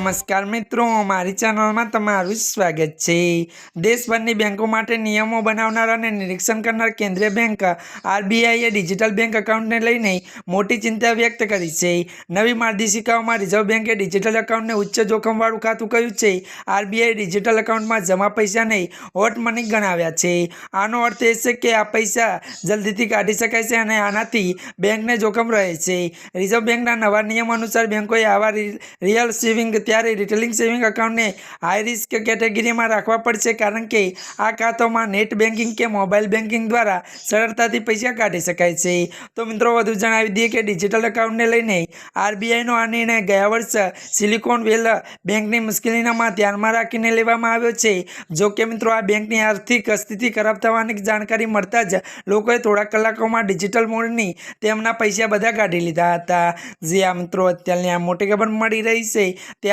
નમસ્કાર મિત્રો, મારી ચેનલમાં તમારું સ્વાગત છે. દેશભરની બેંકો માટે નિયમો બનાવનાર અને નિરીક્ષણ કરનાર કેન્દ્રીય બેંક આરબીઆઈએ ડિજિટલ બેંક એકાઉન્ટને લઈને મોટી ચિંતા વ્યક્ત કરી છે. નવી માર્ગદર્શિકાઓમાં રિઝર્વ બેંકે ડિજિટલ એકાઉન્ટને ઉચ્ચ જોખમવાળું ખાતું કહ્યું છે. આરબીઆઈ ડિજિટલ એકાઉન્ટમાં જમા પૈસાને હોટ મની ગણાવ્યા છે. આનો અર્થ એ છે કે આ પૈસા જલ્દીથી કાઢી શકાય છે અને આનાથી બેંકને જોખમ રહે છે. રિઝર્વ બેંકના નવા નિયમ અનુસાર બેંકોએ આવા રિયલ સેવિંગ ત્યારે રિટેલિંગ સેવિંગ એકાઉન્ટને હાઈ રિસ્ક કેટેગરીમાં રાખવા પડશે કારણ કે આ ખાતોમાં નેટ બેન્કિંગ કે મોબાઈલ બેન્કિંગ દ્વારા સરળતાથી પૈસા કાઢી શકાય છે. તો મિત્રો, વધુ જણાવી દઈએ કે ડિજિટલ એકાઉન્ટને લઈને આરબીઆઈનો આ નિર્ણય ગયા વર્ષ સિલિકોન વેલ બેંકની મુશ્કેલીનામાં ધ્યાનમાં રાખીને લેવામાં આવ્યો છે. જો કે મિત્રો, આ બેંકની આર્થિક સ્થિતિ ખરાબ થવાની જાણકારી મળતા જ લોકોએ થોડા કલાકોમાં ડિજિટલ મોડની તેમના પૈસા બધા કાઢી લીધા હતા. જે આ મિત્રો, અત્યારની આ મોટી ખબર મળી રહી છે.